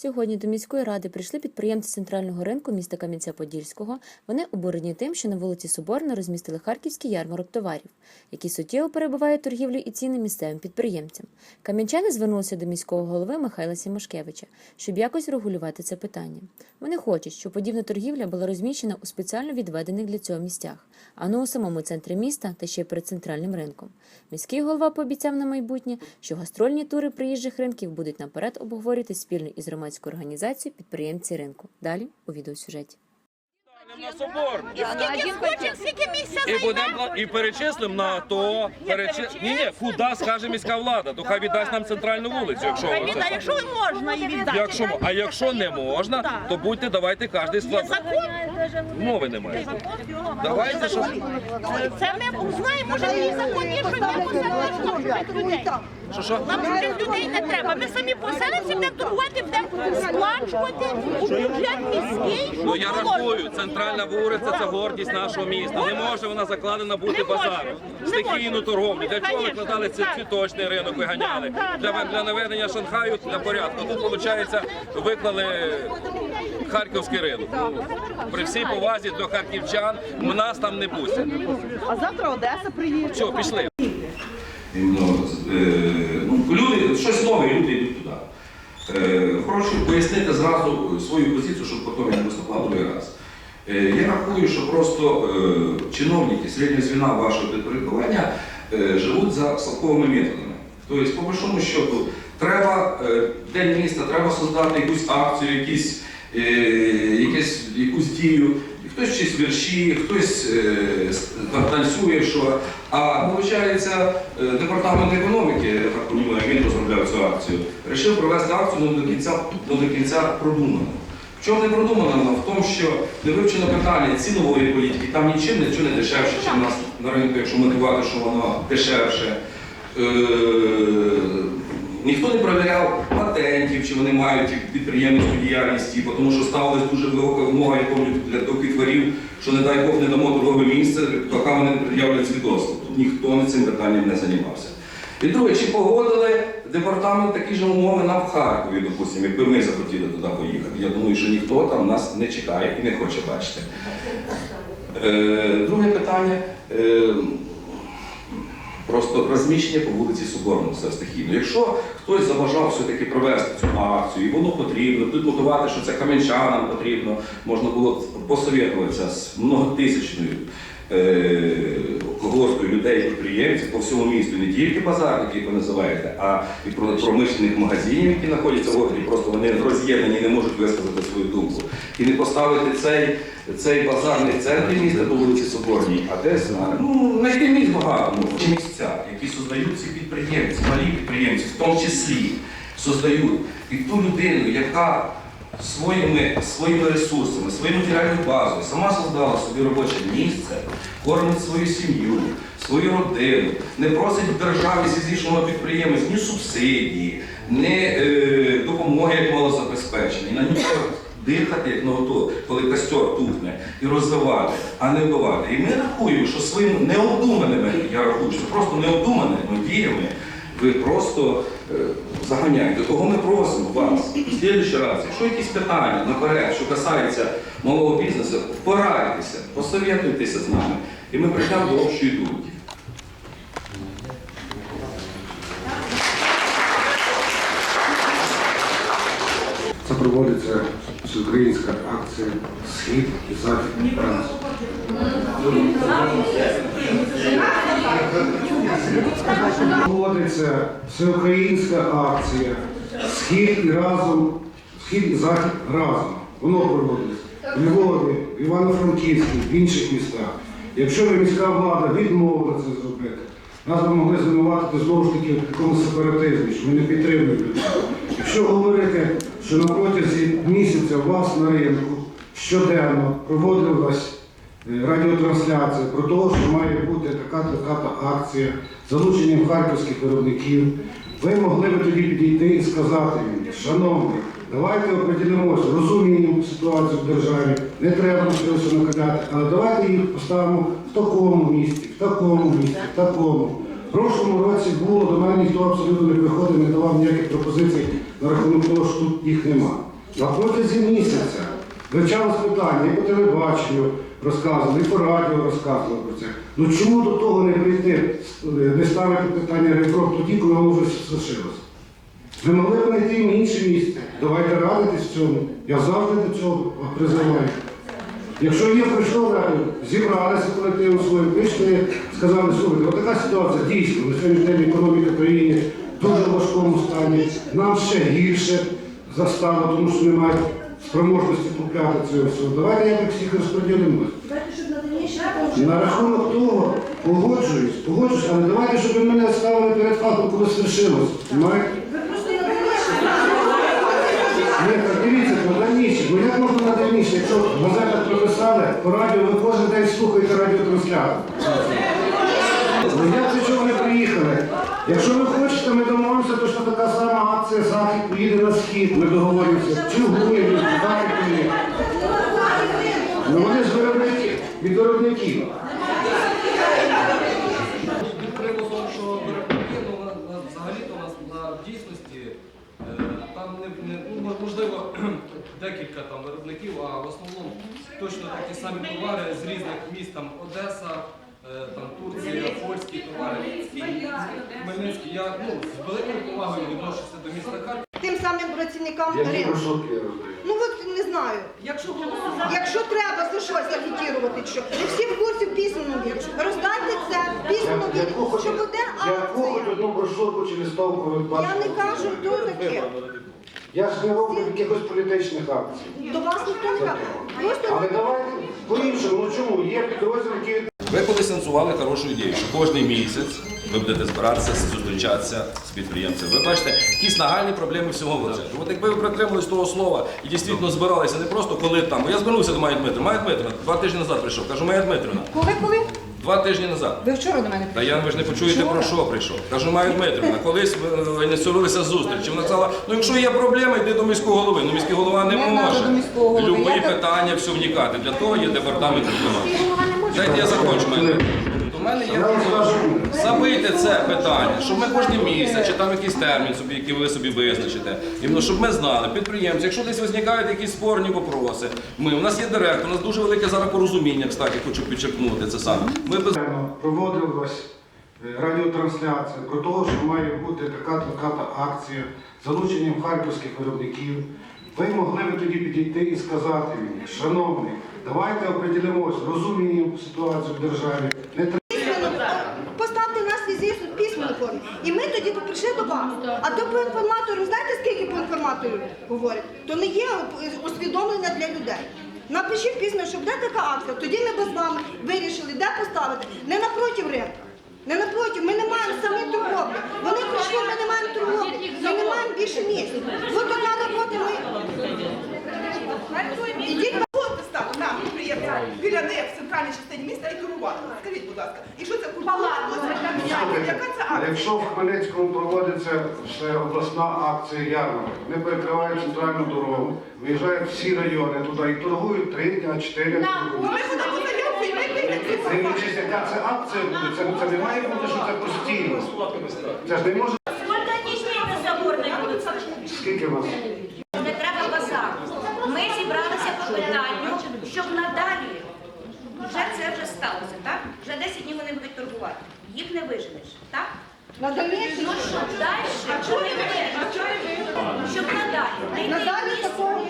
Сьогодні до міської ради прийшли підприємці центрального ринку міста Кам'янця-Подільського. Вони обурені тим, що на вулиці Соборна розмістили харківський ярмарок товарів, які суттєво перебувають торгівлю і ціни місцевим підприємцям. Кам'янчани звернулися до міського голови Михайла Сімашкевича, щоб якось регулювати це питання. Вони хочуть, щоб подібна торгівля була розміщена у спеціально відведених для цього місцях, а не у самому центрі міста та ще й перед центральним ринком. Міський голова пообіцяв на майбутнє, що гастрольні тури приїжджих ринків будуть наперед обговорювати спільно із громадською організацією підприємці ринку. Далі у відеосюжеті. на собор. І скільки хоче, скільки місця І будемо і перечислимо на то. Перечи... Ні, ні, куди скаже міська влада, то хай віддасть нам центральну вулицю, якщо можна її віддати. Якщо а якщо не можна, то будьте давайте кожен склад. закон. Мови немає. Давайте, що Це ми знаємо, може і закон є, що не людей. Що що? Нам чужих людей не треба. Ми самі поселенці будемо торгувати, будемо сплачувати у бюджет міський. Ну я рахую, центральна вулиця це гордість нашого міста. Не може вона закладена бути Не може. базаром. Не Стихійну може. торговлю. Для чого Конечно. викладали це Так. цвіточний ринок, виганяли? Для, для наведення Шанхаю для порядку. Тут виходить, виклали харківський ринок. Ну, При всій повазі до харківчан у нас там не пустять. А завтра Одеса приїде. Все, пішли. Е, ну, люди, щось нове, люди йдуть туди. Е, Хочу пояснити зразу свою позицію, щоб потім не виступав другий раз. Е, Я рахую, що просто е, чиновники середнього звіна вашого підпорядкування е, живуть за совковими методами. Тобто, по большому счету, треба е, день міста, треба создати якусь акцію, якісь, е, якусь дію. Хтось вчить вірші, хтось е, там танцює, що. А виходить, е, департамент економіки, я так розумію, він розробляв цю акцію, вирішив провести акцію ну, до кінця, ну, кінця продумано. В чому не продумано? Вона В тому, що не вивчено питання цінової політики, там нічим нічого не дешевше, ніж у нас на ринку, якщо мотивувати, що воно дешевше. Е, Ніхто не перевіряв патентів, чи вони мають підприємницьку діяльність, тому що ставилась дуже висока вимога, я пам'ятаю, для товкітворів, що не дай Бог не дамо торгове місце, поки вони не пред'являть свідоцтво. Тут ніхто цим питанням не займався. І друге, чи погодили департамент такі ж умови нам в Харкові, допустимо, якби ми захотіли туди поїхати. Я думаю, що ніхто там нас не чекає і не хоче бачити. Е, друге питання. Просто розміщення по вулиці Соборному все стихійно. Якщо хтось заважав все-таки провести цю акцію, і воно потрібно, тут мотивувати, що це кам'янчанам потрібно, можна було посовітуватися з многотисячною е, людей, підприємців по всьому місту, не тільки базарників, як ви називаєте, а і про- промишлених магазинів, які знаходяться в окрі, просто вони роз'єднані, не можуть висказати свою думку. І не поставити цей, цей базар не в центрі міста по вулиці Соборній, а десь на ну, знайти місць багато, ну, місця, які создають ці підприємці, малі підприємці, в тому числі создають. І ту людину, яка своїми, своїми ресурсами, своєю матеріальною базою сама создала собі робоче місце, кормить свою сім'ю, свою родину, не просить в державі зізійшого підприємець ні субсидії, ні е, допомоги як малозабезпечений, на нього дихати як на ото, коли костер тухне, і розвивати, а не вбивати. І ми рахуємо, що своїми необдуманими, я рахую, що просто необдуманими діями ви просто е, заганяєте. Того ми просимо вас в слідчий раз, якщо якісь питання наперед, що касається малого бізнесу, порадьтеся, посовітуйтеся з нами, і ми прийдемо до общої думки. Це проводиться всеукраїнська акція Схід і Захід. Проводиться всеукраїнська акція Схід і разом, Схід і Захід разом. Воно проводиться в Львові, в Івано-Франківську, в інших містах. Якщо міська влада відмовила це зробити, нас би могли звинуватити знову ж таки в якомусь сепаратизмі, що ми не підтримуємо. Якщо говорити, що на протязі місяця у вас на ринку щоденно проводилась радіотрансляція про те, що має бути така така акція з залученням харківських виробників, ви могли б тоді підійти і сказати шановні, давайте определимося, розуміємо ситуацію в державі, не треба на щось накаляти, але давайте їх поставимо в такому місці, в такому місці, в такому. В прошлому році було, до мене ніхто абсолютно не приходив, не давав ніяких пропозицій на рахунок того, що тут їх нема. На протязі місяця вивчалось питання, по телебаченню розказували, і по радіо розказували про це. Ну чому до того не прийти, не ставити питання реформ тоді, коли воно вже свершилося? Ви могли б знайти їм інше місце. Давайте радитись в цьому. Я завжди до цього призиваю. Якщо є прийшло, зібралися колективом своїм, прийшли, сказали, слухайте, от така ситуація дійсно, на сьогоднішній день економіка країни в дуже важкому стані, нам ще гірше застало, тому що немає спроможності купляти цього всього. Давайте якось всіх розподілимося. На рахунок того погоджуюсь, погоджуюсь, але давайте, щоб ви мене ставили перед фактом, коли свершилось. Понимаєте? Ні, так дивіться, то раніше. Ну як можна на дальніше, якщо в газетах прописали, по радіо ви кожен день слухаєте радіотрансляцію. Ну як це чого не приїхали? Якщо ви хочете, ми домовимося, то що така сама акція Захід поїде на схід, ми договоримося. Чугуєві, Харкові. Ну вони ж виробники, від виробників. Е, там не, не ну, можливо декілька там виробників, а в основному точно такі самі товари з різних міст, там Одеса, там Турція, польські товари, Хмельницький. Я ну, з великою повагою відношуся до міста Харкова. Тим самим працівникам ринку. Ну от не знаю. Якщо Якщо треба за щось агітувати, що не всі в курсі в письменному. Роздайте це хоч- що буде акція. одну брошурку чи листовку ви? Я не кажу, хто таке. Я ж не роблю якихось політичних акцій. До вас ніхто не каже. Але давайте по-іншому, ну чому? Є підрозділ, які Ви колись анонсували хорошу ідею, що кожен місяць ви будете збиратися, зустрічатися з підприємцями. Ви бачите, якісь нагальні проблеми всього бюджету. От якби ви притримались того слова і дійсно збиралися не просто коли там. Я звернувся до Майя Дмитрівна. Майя Дмитрівна, два тижні назад прийшов. Кажу, Майя Дмитрівна, коли коли? два тижні назад. Ви вчора до мене Та я ви ж не почуєте про що прийшов. Кажу, Майя Дмитрівна, колись ви ініціювалися зустрічі. Вона сказала, ну якщо є проблеми, йди до міського голови. Ну міський голова не, може. Любі питання все вникати. Для того є департамент економіки. Дайте я закончу У мене є забити це питання, щоб ми кожен місяць чи там якийсь термін собі, який ви собі визначите. Іменно, щоб ми знали, підприємці, якщо десь визникають якісь спорні вопроси, ми, у нас є директор, у нас дуже велике зараз порозуміння, кстати, хочу підчеркнути це саме. Ми без проводилась е, радіотрансляція про те, що має бути така така акція з залученням харківських виробників. Ви могли б тоді підійти і сказати мені, шановний, давайте определимось, розуміємо ситуацію в державі. Не Поставте нас візит в письменну форму. І ми тоді б прийшли до вас. А то по інформатору, знаєте, скільки по інформатору говорять? То не є усвідомлення для людей. Напишіть письменно, що буде така акція, тоді ми б з вами вирішили, де поставити. Не напротив ринку. Не напротив, ми не маємо самі торговлі. Вони прийшли, ми не маємо торговлі. Ми не маємо більше місць. От одна робота ми. Ідіть Можете стати нам, підприємцям, біля них в центральній частині міста. Скажіть, будь ласка, і що це культура? Яка це акція? якщо в Хмельницькому проводиться обласна акція ярмарок, вони перекривають центральну дорогу, виїжджають всі райони туди і торгують три дня, чотири дня. Ну, Ми подамо заявку і ми прийдемо ці Це не чисто, яка це акція буде, це, це не має бути, що це постійно. Це ж не може. Сколько дней на собор не буде? Скільки в нас? Не треба базару. Ми зібралися по питанню, щоб надалі, вже це вже сталося, так? Вже 10 днів вони будуть торгувати. Їх не виженеш, так? на. Ну щоб далі, щоб не виженеш, щоб надалі знайти Надалі місце. такого.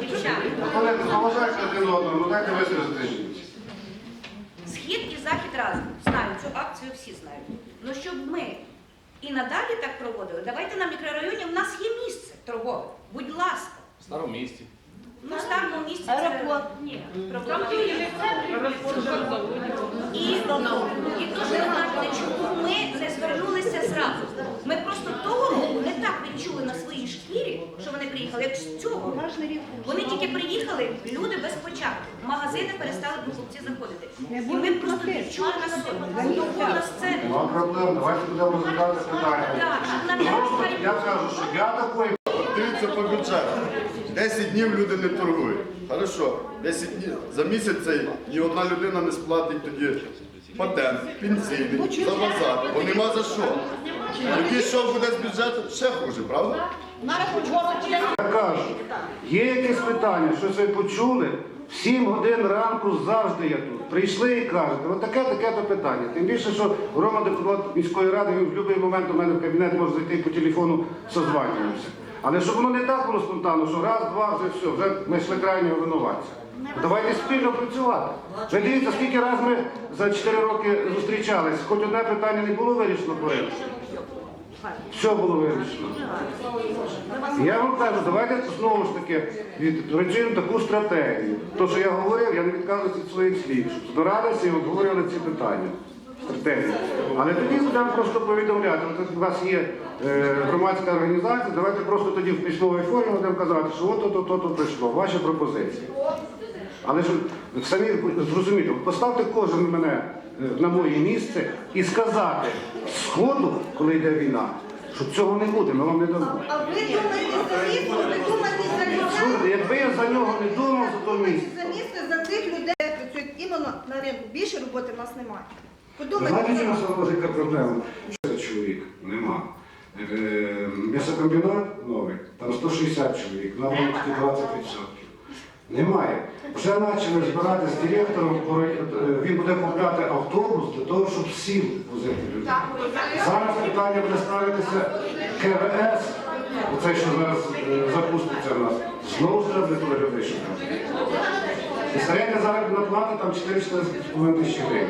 Дівчата, Коли поважаєте один одного, ну дайте висказати жінці. Схід і захід разом знають цю акцію, всі знають. Ну щоб ми і надалі так проводили, давайте на мікрорайоні, в нас є місце торгове. Будь ласка. в старому місті. Ну, в старому місці це... Ні, проблема. І, і дуже знаєте, чому ми не звернулися зразу. Ми просто того року не так відчули на своїй шкірі, що вони приїхали, як з цього. Вони тільки приїхали, люди без початку. В магазини перестали покупці заходити. І ми просто відчули на собі. Тому на сцені. Нема проблем, давайте будемо розглядати питання. Так, щоб я кажу, що я такої Дивіться по бюджету. 10 днів люди не торгують. Хорошо, 10 днів. За місяць цей ні одна людина не сплатить тоді патент, пенсійний, за базар. Бо нема за що. Тоді що буде з бюджету? Ще хуже, правда? Я кажу, є якесь питання, щось ви почули, в 7 годин ранку завжди я тут. Прийшли і кажете, от таке, таке то питання. Тим більше, що Рома депутат міської ради, він в будь-який момент у мене в кабінет може зайти по телефону созванюємося. Але щоб воно не так було спонтанно, що раз, два, вже все, вже ми йшли крайнього винуватця. Давайте спільно працювати. Ви дивіться, скільки разів ми за 4 роки зустрічались, хоч одне питання не було вирішено порядку. Все було вирішено. Я вам кажу, давайте знову ж таки відпрацюємо таку стратегію. То, що я говорив, я не відказуюся від своїх слів, щоб збиралися і обговорювали ці питання. Стратегію. Але тоді будемо просто повідомляти. От у вас є е, громадська організація, давайте просто тоді в письмовій формі будемо казати, що от то, то, то прийшло, ваші пропозиції. Але ж самі зрозуміти, поставте кожен мене е, на моє місце і сказати сходу, коли йде війна, що цього не буде, ми вам не дамо. А ви думаєте за місто, ви думаєте за людей? Якби я за нього не думав, за то місце. за місто, за тих людей, які працюють іменно на ринку. Більше роботи в нас немає. Знаєте, чому це велика проблема? Що чоловік? Нема. Е, М'ясокомбінат новий, там 160 чоловік, на вулиці 20%. Немає. Вже почали збирати з директором, е, він буде купляти автобус для того, щоб сіл возити людей. Зараз питання буде ставитися КВС, оцей, що зараз е, запуститься в нас, знову треба буде людей шукати. І середня заробітна плата там 4-4,5 тисячі гривень.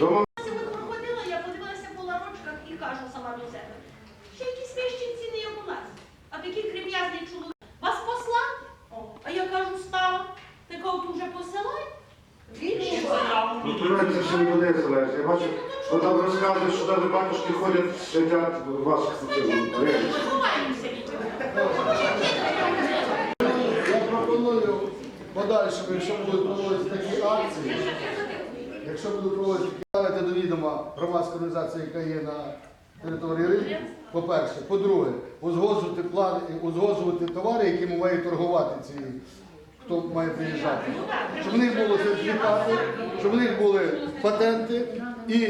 Дома Ми проходили, я подивилася по ларочках і кажу сама до себе. Ще якісь вищі ціни є у нас. А такий крем'язний чоловік. Вас послати? О, А я кажу, стала. Ти кого тут вже посилай? Ну, понимаете, це все не людей залежить. Я бачу, що там що навіть батюшки ходять, сидять у вас в цьому районі. Ховаємося від цього. Я пропоную подальшому, якщо будуть проводити такі акції, якщо будуть проводити ставити до відома громадська організація, яка є на території ринку, по-перше. По-друге, узгоджувати плани, узгоджувати товари, якими мають торгувати ці, хто має приїжджати. Щоб в них були сертифікати, щоб в них були патенти і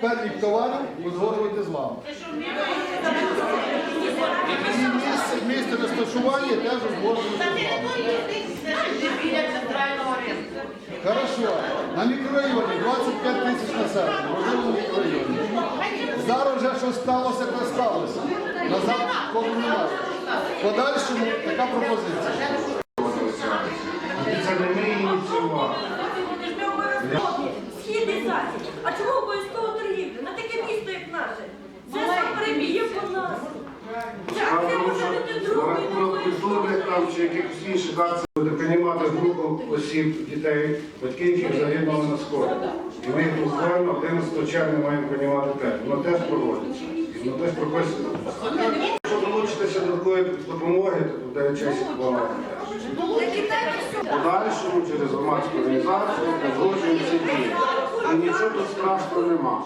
перелік товарів узгоджувати з вами. І місце, місце розташування теж узгоджувати з вами. Хорошо. На мікрорайоні 25 тисяч населення, можливо, на мікрорайоні. Зараз вже щось сталося, то сталося. Назад кого немає. В Подальшому така пропозиція. Це не ми ініціювали. Східний захід. А чому обов'язково торгівлю? На таке місто, як наше. Це сам перебіє по нас. Як це Тому може бути що на другою рахунок культурних там чи якихось інших акцій буде приймати групу осіб, дітей, батьків, які загинули на сході. І ми їх буквально 11 червня маємо приймати теж. Воно теж проводиться. І воно теж прописано. Якщо долучитися до такої допомоги, то буде честь хвала. Подальшому через громадську організацію продовжуємо ці дії. І нічого тут страшного нема.